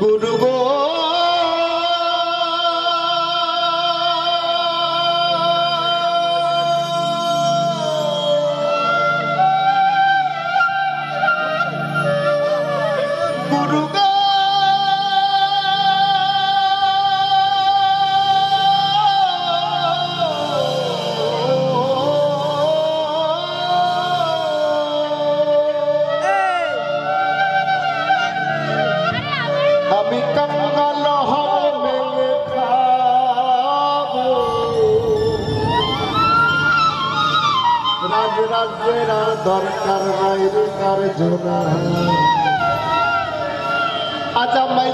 গুরু গো রাজ্যের আর দরকার নাই রে কার জোনা আজ আমায়